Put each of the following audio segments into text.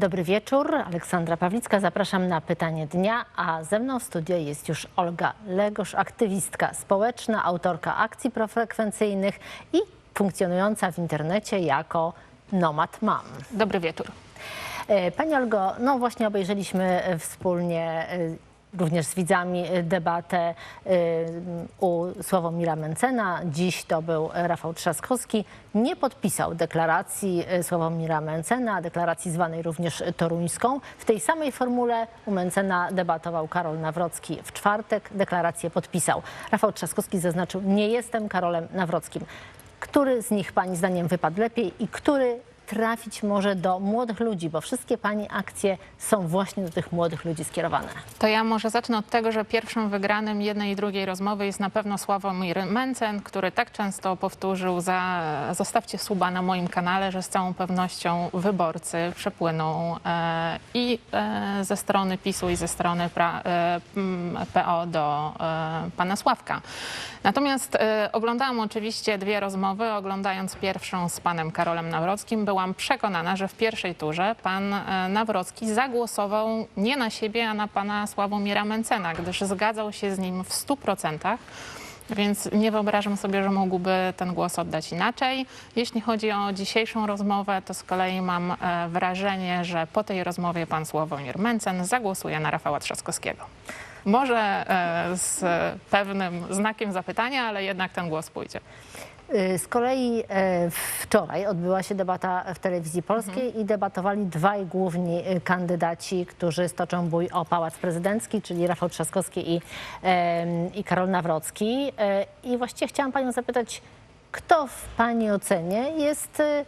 Dobry wieczór, Aleksandra Pawlicka. Zapraszam na pytanie dnia, a ze mną w studio jest już Olga Legosz, aktywistka społeczna, autorka akcji profrekwencyjnych i funkcjonująca w internecie jako Nomad Mam. Dobry wieczór. E, Pani Olgo, no właśnie obejrzeliśmy e, wspólnie e, również z widzami e, debatę e, u Sławomira Mencena. Dziś to był Rafał Trzaskowski. Nie podpisał deklaracji Sławomira Mencena, deklaracji zwanej również toruńską. W tej samej formule u Mencena debatował Karol Nawrocki w czwartek. Deklarację podpisał. Rafał Trzaskowski zaznaczył, nie jestem Karolem Nawrockim. Który z nich Pani zdaniem wypadł lepiej i który trafić może do młodych ludzi, bo wszystkie Pani akcje są właśnie do tych młodych ludzi skierowane. To ja może zacznę od tego, że pierwszym wygranym jednej i drugiej rozmowy jest na pewno Sławomir Mencen, który tak często powtórzył za, zostawcie suba na moim kanale, że z całą pewnością wyborcy przepłyną e, i e, ze strony PiSu i ze strony pra, e, PO do e, pana Sławka. Natomiast e, oglądałam oczywiście dwie rozmowy. Oglądając pierwszą z panem Karolem Nawrockim, byłam przekonana, że w pierwszej turze pan e, Nawrocki zagłosował nie na siebie, a na pana Sławomira Mencena, gdyż zgadzał się z nim w 100%. Więc nie wyobrażam sobie, że mógłby ten głos oddać inaczej. Jeśli chodzi o dzisiejszą rozmowę, to z kolei mam e, wrażenie, że po tej rozmowie pan Sławomir Mencen zagłosuje na Rafała Trzaskowskiego. Może e, z pewnym znakiem zapytania, ale jednak ten głos pójdzie. Y, Z kolei e, wczoraj odbyła się debata w telewizji polskiej i debatowali dwaj główni y, kandydaci, którzy stoczą bój o Pałac Prezydencki, czyli Rafał Trzaskowski i, i Karol Nawrocki. I właściwie chciałam Panią zapytać, kto w Pani ocenie jest y,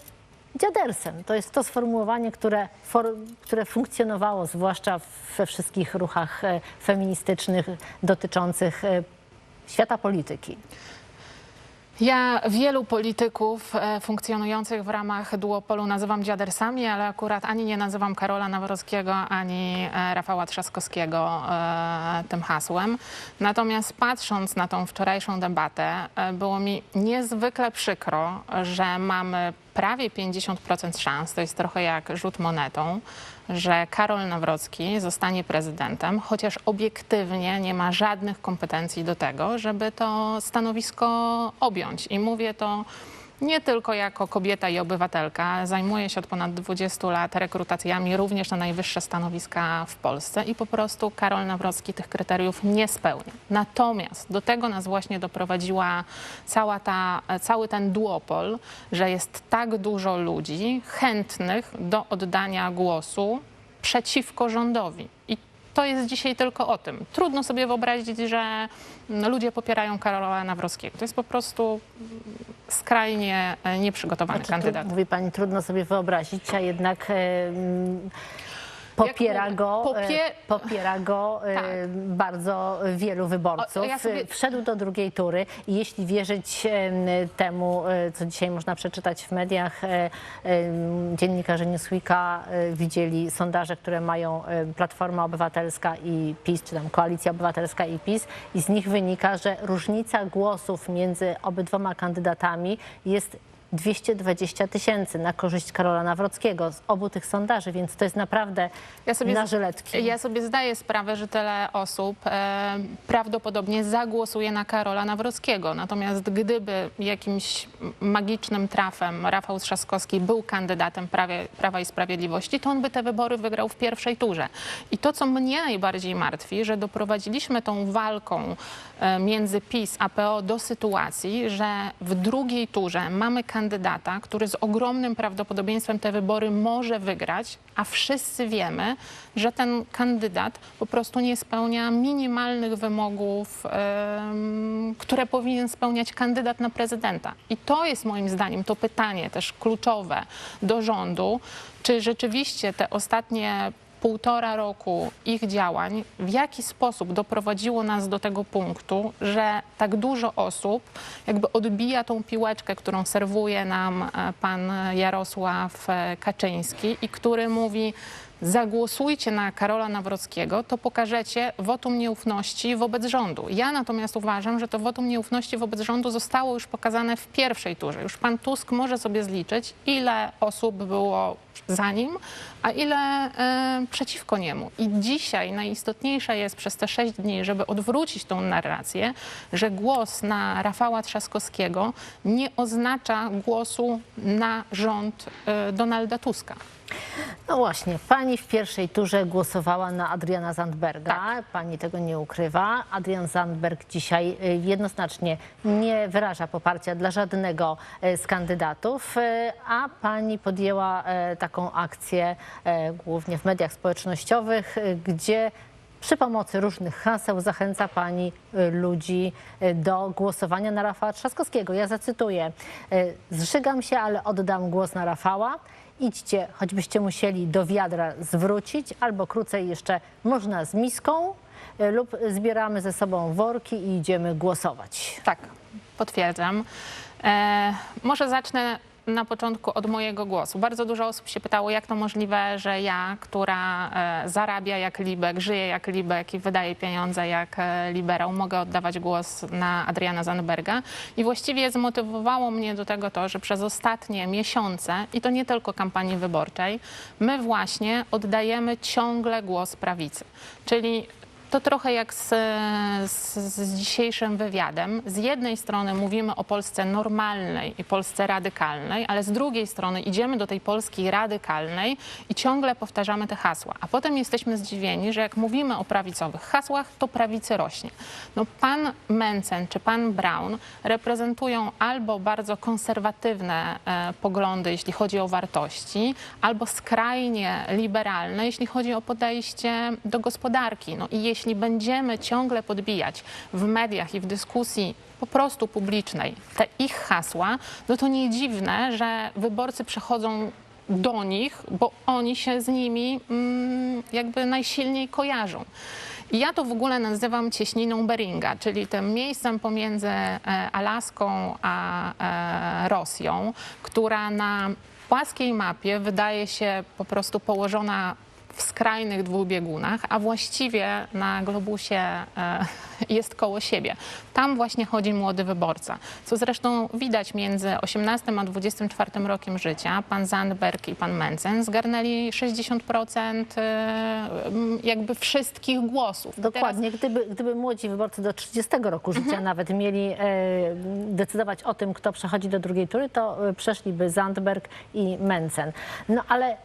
dziadersem? To jest to sformułowanie, które, for, które funkcjonowało zwłaszcza we wszystkich ruchach feministycznych dotyczących świata polityki. Ja wielu polityków e, funkcjonujących w ramach duopolu nazywam dziadersami, ale akurat ani nie nazywam Karola Nawrockiego, ani e, Rafała Trzaskowskiego e, tym hasłem. Natomiast patrząc na tą wczorajszą debatę, było mi niezwykle przykro, że mamy prawie 50% szans, to jest trochę jak rzut monetą, że Karol Nawrocki zostanie prezydentem, chociaż obiektywnie nie ma żadnych kompetencji do tego, żeby to stanowisko objąć. I mówię to nie tylko jako kobieta i obywatelka. Zajmuję się od ponad 20 lat rekrutacjami również na najwyższe stanowiska w Polsce i po prostu Karol Nawrocki tych kryteriów nie spełnia. Natomiast do tego nas właśnie doprowadziła cała ta, cały ten duopol, że jest tak dużo ludzi chętnych do oddania głosu przeciwko rządowi. I to jest dzisiaj tylko o tym. Trudno sobie wyobrazić, że no, ludzie popierają Karola Nawrockiego. To jest po prostu skrajnie e, nieprzygotowany Znaczy, kandydat. Mówi pani, trudno sobie wyobrazić, a jednak mm, popiera go, popie- e, popiera go e, Tak. bardzo wielu wyborców. O, ja sobie- Wszedł do drugiej tury i jeśli wierzyć em, temu, e, co dzisiaj można przeczytać w mediach, e, dziennikarze Newsweeka e, widzieli sondaże, które mają e, Platforma Obywatelska i PiS, czy tam Koalicja Obywatelska i PiS i z nich wynika, że różnica głosów między obydwoma kandydatami jest 220 tysięcy na korzyść Karola Nawrockiego z obu tych sondaży, więc to jest naprawdę Ja sobie, na żyletki. ja sobie zdaję sprawę, że tyle osób e, prawdopodobnie zagłosuje na Karola Nawrockiego. Natomiast gdyby jakimś magicznym trafem Rafał Trzaskowski był kandydatem prawie, Prawa i Sprawiedliwości, to on by te wybory wygrał w pierwszej turze. I to, co mnie najbardziej martwi, że doprowadziliśmy tą walką e, między PiS a PO do sytuacji, że w drugiej turze mamy kandydata, który z ogromnym prawdopodobieństwem te wybory może wygrać, a wszyscy wiemy, że ten kandydat po prostu nie spełnia minimalnych wymogów, które powinien spełniać kandydat na prezydenta. I to jest moim zdaniem to pytanie też kluczowe do rządu, czy rzeczywiście te ostatnie półtora roku ich działań, w jaki sposób doprowadziło nas do tego punktu, że tak dużo osób jakby odbija tą piłeczkę, którą serwuje nam e, pan Jarosław e, Kaczyński i który mówi zagłosujcie na Karola Nawrockiego, to pokażecie wotum nieufności wobec rządu. Ja natomiast uważam, że to wotum nieufności wobec rządu zostało już pokazane w pierwszej turze. Już pan Tusk może sobie zliczyć, ile osób było za nim, a ile e, przeciwko niemu. I dzisiaj najistotniejsze jest przez te sześć dni, żeby odwrócić tą narrację, że głos na Rafała Trzaskowskiego nie oznacza głosu na rząd e, Donalda Tuska. No właśnie, pani w pierwszej turze głosowała na Adriana Zandberga. Tak. Pani tego nie ukrywa. Adrian Zandberg dzisiaj y, jednoznacznie nie wyraża poparcia dla żadnego y, z kandydatów, y, a pani podjęła y, taką akcję y, głównie w mediach społecznościowych, y, gdzie przy pomocy różnych haseł zachęca pani y, ludzi y, do głosowania na Rafała Trzaskowskiego. Ja zacytuję: y, Zżygam się, ale oddam głos na Rafała. Idźcie, choćbyście musieli do wiadra zwrócić, albo krócej jeszcze można z miską, y, lub zbieramy ze sobą worki i idziemy głosować. Tak, potwierdzam. E, może zacznę na początku od mojego głosu. Bardzo dużo osób się pytało, jak to możliwe, że ja, która e, zarabia jak Libek, żyje jak Libek i wydaje pieniądze jak e, liberał, mogę oddawać głos na Adriana Zandberga. I właściwie zmotywowało mnie do tego to, że przez ostatnie miesiące, i to nie tylko kampanii wyborczej, my właśnie oddajemy ciągle głos prawicy. Czyli to trochę jak z, z, z dzisiejszym wywiadem. Z jednej strony mówimy o Polsce normalnej i Polsce radykalnej, ale z drugiej strony idziemy do tej Polski radykalnej i ciągle powtarzamy te hasła. A potem jesteśmy zdziwieni, że jak mówimy o prawicowych hasłach, to prawicy rośnie. No, pan Mencen czy pan Brown reprezentują albo bardzo konserwatywne e, poglądy, jeśli chodzi o wartości, albo skrajnie liberalne, jeśli chodzi o podejście do gospodarki. No i jeśli będziemy ciągle podbijać w mediach i w dyskusji po prostu publicznej te ich hasła, no to nie dziwne, że wyborcy przechodzą do nich, bo oni się z nimi mm, jakby najsilniej kojarzą. Ja to w ogóle nazywam cieśniną Beringa, czyli tym miejscem pomiędzy e, Alaską a e, Rosją, która na płaskiej mapie wydaje się po prostu położona w skrajnych dwóch biegunach, a właściwie na globusie e, jest koło siebie. Tam właśnie chodzi młody wyborca, co zresztą widać między 18 a 24 rokiem życia. Pan Zandberg i pan Mencen zgarnęli 60% e, jakby wszystkich głosów. I teraz- Dokładnie, gdyby, gdyby młodzi wyborcy do 30 roku życia nawet mieli e, decydować o tym, kto przechodzi do drugiej tury, to przeszliby Zandberg i Mencen. No ale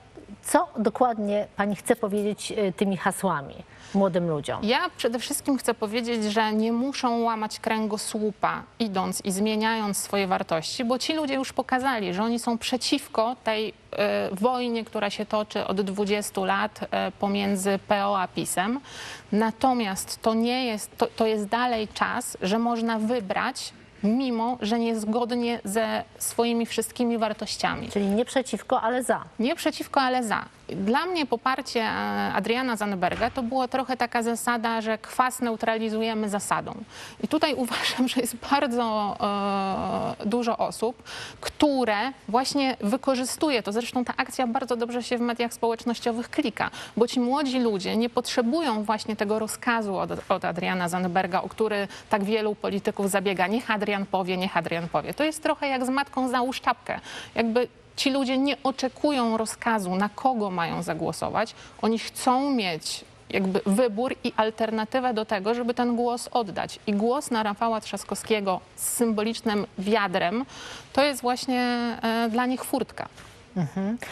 co dokładnie pani chce powiedzieć e, tymi hasłami młodym ludziom? Ja przede wszystkim chcę powiedzieć, że nie muszą łamać kręgosłupa, idąc i zmieniając swoje wartości, bo ci ludzie już pokazali, że oni są przeciwko tej e, wojnie, która się toczy od 20 lat e, pomiędzy PO a PiSem. Natomiast to nie jest, to, to jest dalej czas, że można wybrać, mimo że niezgodnie ze swoimi wszystkimi wartościami. Czyli nie przeciwko, ale za. Nie przeciwko, ale za. Dla mnie poparcie e, Adriana Zandberga to była trochę taka zasada, że kwas neutralizujemy zasadą. I tutaj uważam, że jest bardzo e, dużo osób, które właśnie wykorzystuje to. Zresztą ta akcja bardzo dobrze się w mediach społecznościowych klika, bo ci młodzi ludzie nie potrzebują właśnie tego rozkazu od, od Adriana Zandberga, o który tak wielu polityków zabiega. Niech Adrian powie, niech Adrian powie. To jest trochę jak z matką załóż czapkę. Jakby ci ludzie nie oczekują rozkazu, na kogo mają zagłosować. Oni chcą mieć jakby wybór i alternatywę do tego, żeby ten głos oddać. I głos na Rafała Trzaskowskiego z symbolicznym wiadrem to jest właśnie e, dla nich furtka.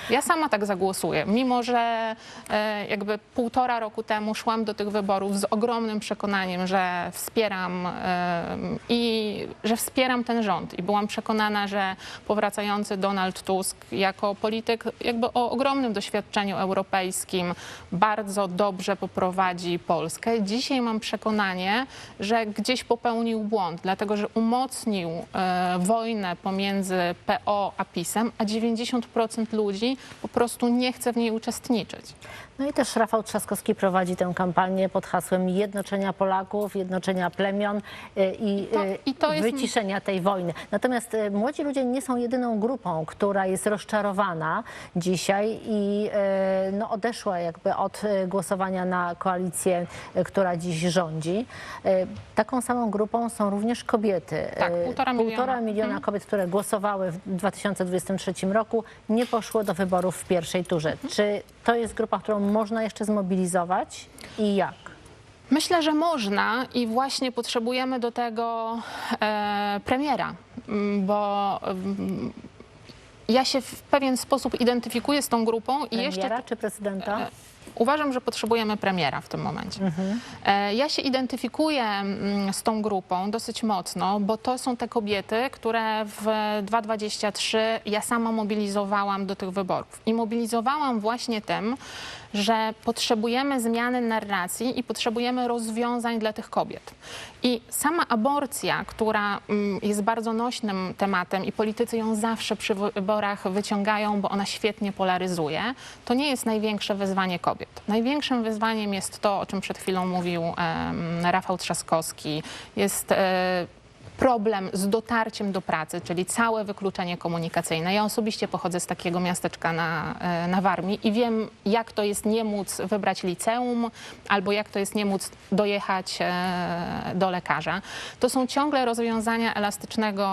Ja sama tak zagłosuję, mimo że e, jakby półtora roku temu szłam do tych wyborów z ogromnym przekonaniem, że wspieram e, i że wspieram ten rząd. I byłam przekonana, że powracający Donald Tusk jako polityk jakby o ogromnym doświadczeniu europejskim bardzo dobrze poprowadzi Polskę. Dzisiaj mam przekonanie, że gdzieś popełnił błąd, dlatego że umocnił e, wojnę pomiędzy PO a PiSem, a 90% ludzi po prostu nie chce w niej uczestniczyć. No i też Rafał Trzaskowski prowadzi tę kampanię pod hasłem jednoczenia Polaków, jednoczenia plemion y, i, To- y, i to jest- wyciszenia tej wojny. Natomiast y, młodzi ludzie nie są jedyną grupą, która jest rozczarowana dzisiaj i y, no, odeszła jakby od y, głosowania na koalicję, y, która dziś rządzi. Y, Taką samą grupą są również kobiety. Tak, Y, półtora miliona. Półtora miliona kobiet, które głosowały w 2023 roku, nie poszło do wyborów w pierwszej turze. Czy to jest grupa, którą można jeszcze zmobilizować i jak? Myślę, że można i właśnie potrzebujemy do tego e, premiera, m, bo mm, ja się w pewien sposób identyfikuję z tą grupą i jeszcze Premiera czy prezydenta? Uważam, że potrzebujemy premiera w tym momencie. E, Ja się identyfikuję mm, z tą grupą dosyć mocno, bo to są te kobiety, które w 2023 ja sama mobilizowałam do tych wyborów. I mobilizowałam właśnie tym, że potrzebujemy zmiany narracji i potrzebujemy rozwiązań dla tych kobiet. I sama aborcja, która mm, jest bardzo nośnym tematem i politycy ją zawsze przy wyborach wyciągają, bo ona świetnie polaryzuje, to nie jest największe wyzwanie kobiet. Największym wyzwaniem jest to, o czym przed chwilą mówił Rafał Trzaskowski, jest e, problem z dotarciem do pracy, czyli całe wykluczenie komunikacyjne. Ja osobiście pochodzę z takiego miasteczka na, e, na Warmii i wiem, jak to jest nie móc wybrać liceum, albo jak to jest nie móc dojechać e, do lekarza. To są ciągle rozwiązania elastycznego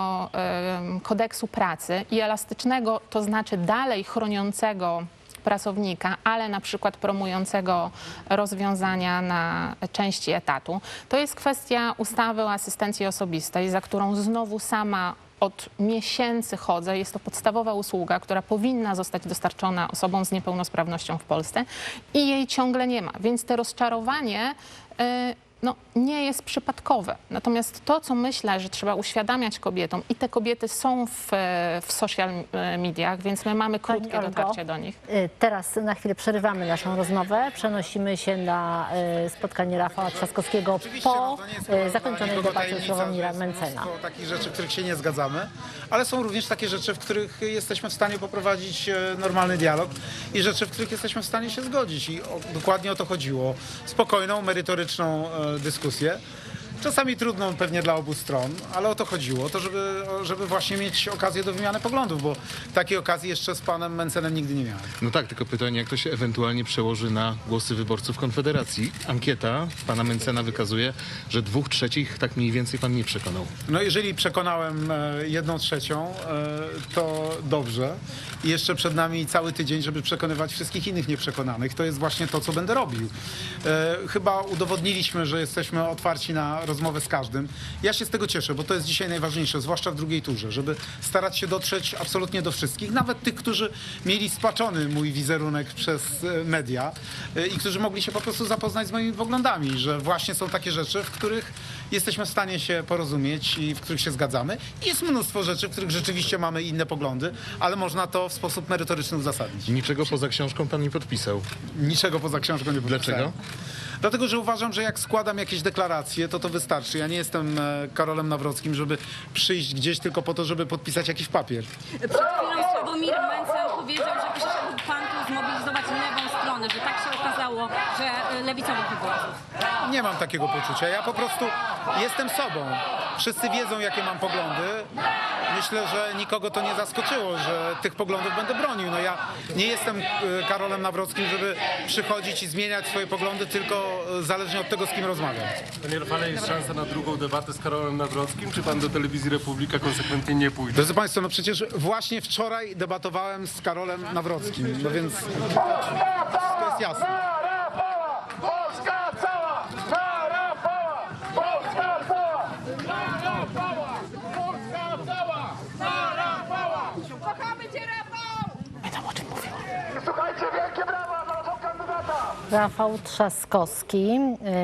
kodeksu pracy i elastycznego, to znaczy dalej chroniącego pracownika, ale na przykład promującego rozwiązania na części etatu. To jest kwestia ustawy o asystencji osobistej, za którą znowu sama od miesięcy chodzę. Jest to podstawowa usługa, która powinna zostać dostarczona osobom z niepełnosprawnością w Polsce i jej ciągle nie ma. Więc te rozczarowanie y, no, nie jest przypadkowe. Natomiast to, co myślę, że trzeba uświadamiać kobietom i te kobiety są w, w social mediach, więc my mamy Pani krótkie Olgo, dotarcie do nich. y, Teraz na chwilę przerywamy naszą rozmowę. Przenosimy się na y, spotkanie Rafała Trzaskowskiego po no, zakończonej debacie Sławomira Mencena. mnóstwo takich rzeczy, w których się nie zgadzamy, ale są również takie rzeczy, w których jesteśmy w stanie poprowadzić e, normalny dialog i rzeczy, w których jesteśmy w stanie się zgodzić. I o, dokładnie o to chodziło. Spokojną, merytoryczną e, dyskusję. Czasami trudną pewnie dla obu stron, ale o to chodziło, to żeby, żeby właśnie mieć okazję do wymiany poglądów, bo takiej okazji jeszcze z panem Mencenem nigdy nie miałem. No tak, tylko pytanie, jak to się ewentualnie przełoży na głosy wyborców Konfederacji. Ankieta pana Mencena wykazuje, że dwóch trzecich tak mniej więcej pan nie przekonał. No jeżeli przekonałem e, jedną trzecią, e, to dobrze. I jeszcze przed nami cały tydzień, żeby przekonywać wszystkich innych nieprzekonanych. To jest właśnie to, co będę robił. E, Chyba udowodniliśmy, że jesteśmy otwarci na rozmowę z każdym. Ja się z tego cieszę, bo to jest dzisiaj najważniejsze, zwłaszcza w drugiej turze, żeby starać się dotrzeć absolutnie do wszystkich, nawet tych, którzy mieli spaczony mój wizerunek przez e, media e, i którzy mogli się po prostu zapoznać z moimi poglądami, że właśnie są takie rzeczy, w których jesteśmy w stanie się porozumieć i w których się zgadzamy. Jest mnóstwo rzeczy, w których rzeczywiście mamy inne poglądy, ale można to w sposób merytoryczny uzasadnić. Niczego poza książką pan nie podpisał. Niczego poza książką nie podpisałem. Dlaczego? Dlatego, że uważam, że jak składam jakieś deklaracje, to to wystarczy. Ja nie jestem e, Karolem Nawrockim, żeby przyjść gdzieś tylko po to, żeby podpisać jakiś papier. Przed chwilą Sławomir Mencen powiedział, że przyszedł pan tu zmobilizować lewą stronę, że tak się okazało, że y, lewicowych wyborców. Nie mam takiego poczucia. Ja po prostu jestem sobą. Wszyscy wiedzą, jakie mam poglądy. Myślę, że nikogo to nie zaskoczyło, że tych poglądów będę bronił. No ja nie jestem e, Karolem Nawrockim, żeby przychodzić i zmieniać swoje poglądy tylko e, zależnie od tego, z kim rozmawiam. Panie Rafale, jest szansa na drugą debatę z Karolem Nawrockim? Czy pan do telewizji Republika konsekwentnie nie pójdzie? Drodzy Państwo, no przecież właśnie wczoraj debatowałem z Karolem Nawrockim, no więc to jest jasne. Polska cała! Na Rafała! Polska cała! Na Rafała! Polska cała! Na Rafała! Kochamy cię, Rafał! Słuchajcie, wielkie brawa dla naszego kandydata! Rafał Trzaskowski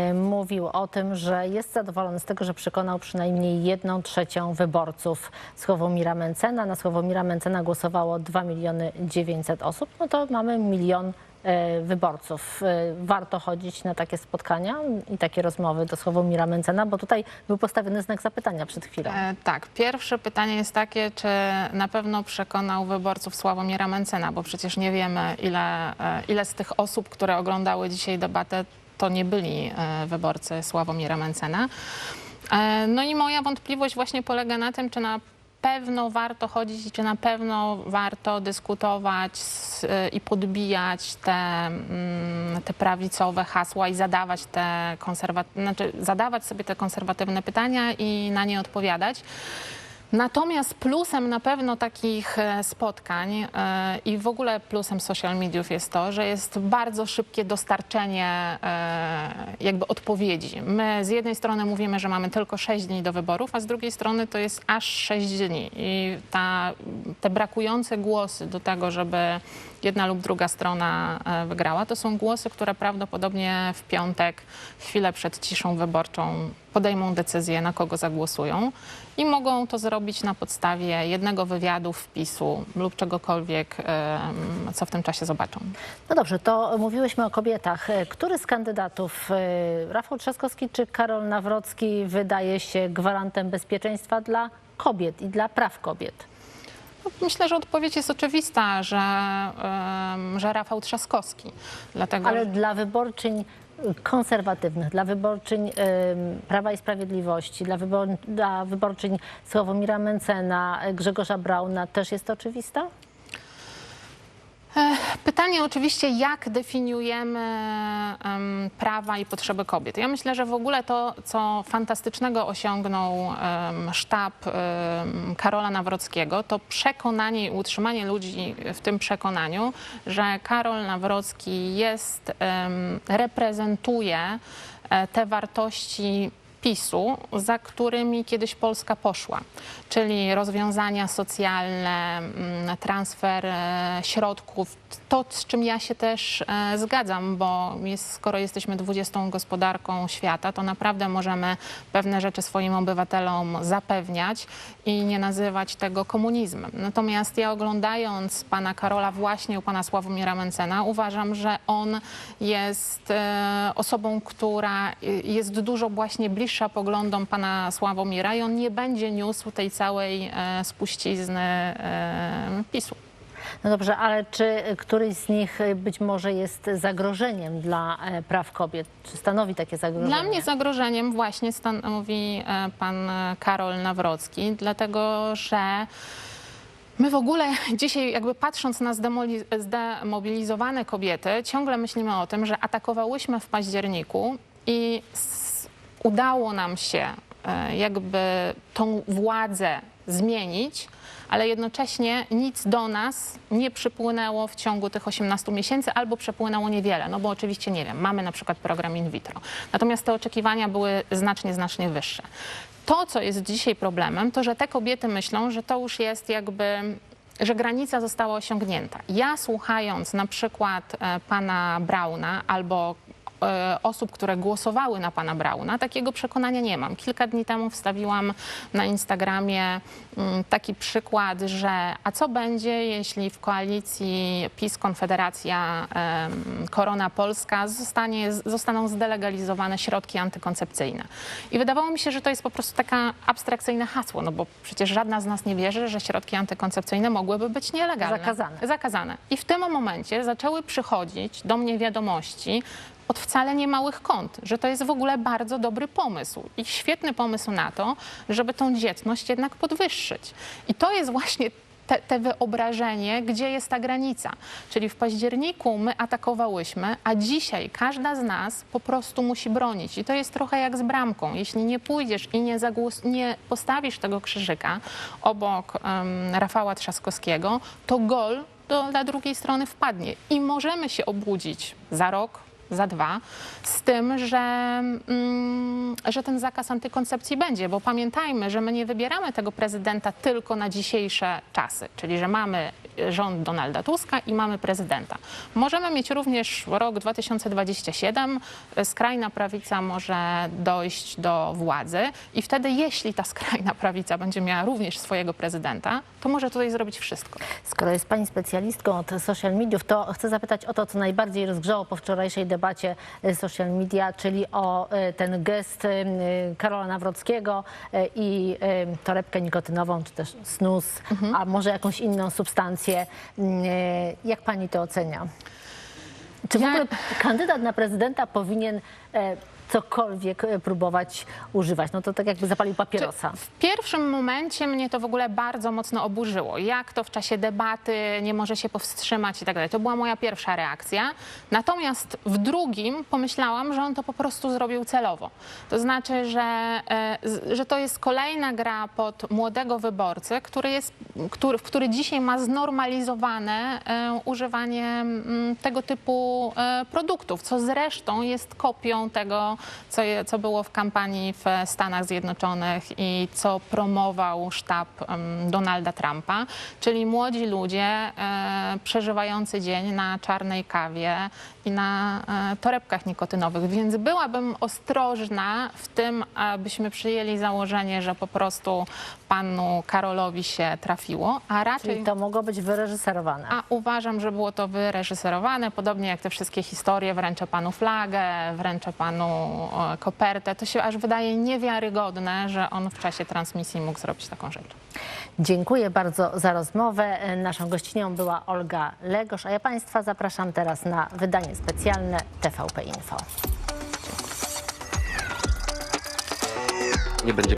y, mówił o tym, że jest zadowolony z tego, że przekonał przynajmniej jedną trzecią wyborców Sławomira Mencena. Na Sławomira Mencena głosowało 2 miliony 900 osób. No to mamy milion wyborców. Y, Warto chodzić na takie spotkania i takie rozmowy do Sławomira Mencena, bo tutaj był postawiony znak zapytania przed chwilą. E, tak, pierwsze pytanie jest takie, czy na pewno przekonał wyborców Sławomira Mencena, bo przecież nie wiemy, ile, e, ile z tych osób, które oglądały dzisiaj debatę, to nie byli e, wyborcy Sławomira Mencena. E, No i moja wątpliwość właśnie polega na tym, czy na pewno warto chodzić i czy na pewno warto dyskutować z, i podbijać te, mm, te prawicowe hasła i zadawać te konserwa- znaczy zadawać sobie te konserwatywne pytania i na nie odpowiadać. Natomiast plusem na pewno takich e, spotkań e, i w ogóle plusem social mediów jest to, że jest bardzo szybkie dostarczenie e, jakby odpowiedzi. My z jednej strony mówimy, że mamy tylko 6 dni do wyborów, a z drugiej strony to jest aż 6 dni. I ta, te brakujące głosy do tego, żeby jedna lub druga strona wygrała, to są głosy, które prawdopodobnie w piątek, chwilę przed ciszą wyborczą, podejmą decyzję, na kogo zagłosują i mogą to zrobić na podstawie jednego wywiadu, wpisu lub czegokolwiek, co w tym czasie zobaczą. No dobrze, to mówiłyśmy o kobietach. Który z kandydatów, e, Rafał Trzaskowski czy Karol Nawrocki, wydaje się gwarantem bezpieczeństwa dla kobiet i dla praw kobiet? Myślę, że odpowiedź jest oczywista, że, że Rafał Trzaskowski. Dlatego, Ale dla wyborczyń konserwatywnych, dla wyborczyń Prawa i Sprawiedliwości, dla, wybor, dla wyborczyń Sławomira Mencena, Grzegorza Brauna też jest oczywista? Pytanie oczywiście, jak definiujemy em, prawa i potrzeby kobiet. Ja myślę, że w ogóle to, co fantastycznego osiągnął sztab Karola Nawrockiego, to przekonanie i utrzymanie ludzi w tym przekonaniu, że Karol Nawrocki jest, reprezentuje e, te wartości PiSu, za którymi kiedyś Polska poszła, czyli rozwiązania socjalne, mm, transfer e, środków, to z czym ja się też e, zgadzam, bo jest, skoro jesteśmy 20 gospodarką świata, to naprawdę możemy pewne rzeczy swoim obywatelom zapewniać i nie nazywać tego komunizmem. Natomiast ja oglądając pana Karola właśnie u pana Sławomira Mencena, uważam, że on jest e, osobą, która jest dużo właśnie bliższa poglądom pana Sławomira i on nie będzie niósł tej całej e, spuścizny e, PiSu. No dobrze, ale czy któryś z nich być może jest zagrożeniem dla e, praw kobiet? Czy stanowi takie zagrożenie? Dla mnie zagrożeniem właśnie stanowi pan Karol Nawrocki, dlatego że my w ogóle dzisiaj jakby patrząc na zdemobilizowane kobiety, ciągle myślimy o tym, że atakowałyśmy w październiku i udało nam się e, jakby tą władzę zmienić, ale jednocześnie nic do nas nie przypłynęło w ciągu tych 18 miesięcy albo przepłynęło niewiele, no bo oczywiście nie wiem, mamy na przykład program in vitro. Natomiast te oczekiwania były znacznie, znacznie wyższe. To, co jest dzisiaj problemem, to że te kobiety myślą, że to już jest jakby że granica została osiągnięta. Ja słuchając na przykład e, pana Brauna albo osób, które głosowały na pana Brauna, takiego przekonania nie mam. Kilka dni temu wstawiłam na Instagramie mm, taki przykład, że a co będzie, jeśli w koalicji PiS, Konfederacja, Korona Polska zostanie, zostaną zdelegalizowane środki antykoncepcyjne. I wydawało mi się, że to jest po prostu taka abstrakcyjne hasło, no bo przecież żadna z nas nie wierzy, że środki antykoncepcyjne mogłyby być nielegalne. Zakazane. Zakazane. I w tym momencie zaczęły przychodzić do mnie wiadomości od wcale nie małych że to jest w ogóle bardzo dobry pomysł i świetny pomysł na to, żeby tą dzietność jednak podwyższyć. I to jest właśnie te, te wyobrażenie, gdzie jest ta granica. Czyli w październiku my atakowałyśmy, a dzisiaj każda z nas po prostu musi bronić. I to jest trochę jak z bramką. Jeśli nie pójdziesz i nie, zagłos- nie postawisz tego krzyżyka obok em, Rafała Trzaskowskiego, to gol do, dla drugiej strony wpadnie. I możemy się obudzić za rok, za dwa, z tym, że, mm, że ten zakaz antykoncepcji będzie, bo pamiętajmy, że my nie wybieramy tego prezydenta tylko na dzisiejsze czasy, czyli że mamy rząd Donalda Tuska i mamy prezydenta. Możemy mieć również rok 2027, skrajna prawica może dojść do władzy i wtedy, jeśli ta skrajna prawica będzie miała również swojego prezydenta, to może tutaj zrobić wszystko. Skoro jest Pani specjalistką od social mediów, to chcę zapytać o to, co najbardziej rozgrzało po wczorajszej debacie e, social media, czyli o e, ten gest e, Karola Nawrockiego i torebkę nikotynową, czy też snus, a może jakąś inną substancję. Mm, e, Jak Pani to ocenia? Czy w ogóle kandydat na prezydenta powinien e, cokolwiek e, próbować używać. No to tak jakby zapalił papierosa. W pierwszym momencie mnie to w ogóle bardzo mocno oburzyło. Jak to w czasie debaty nie może się powstrzymać i tak dalej. To była moja pierwsza reakcja. Natomiast w drugim pomyślałam, że on to po prostu zrobił celowo. To znaczy, że, e, że to jest kolejna gra pod młodego wyborcę, który, jest, który, który dzisiaj ma znormalizowane e, używanie mm, tego typu produktów, co zresztą jest kopią tego, co, je, co było w kampanii w Stanach Zjednoczonych i co promował sztab Donalda Trumpa, czyli młodzi ludzie e, przeżywający dzień na czarnej kawie i na e, torebkach nikotynowych. Więc byłabym ostrożna w tym, abyśmy przyjęli założenie, że po prostu panu Karolowi się trafiło, a raczej... Czyli to mogło być wyreżyserowane. A uważam, że było to wyreżyserowane, podobnie jak te wszystkie historie. Wręczę panu flagę, wręczę panu e, kopertę. To się aż wydaje niewiarygodne, że on w czasie transmisji mógł zrobić taką rzecz. Dziękuję bardzo za rozmowę. Naszą gościnią była Olga Legosz, a ja Państwa zapraszam teraz na wydanie specjalne TVP Info. Nie będzie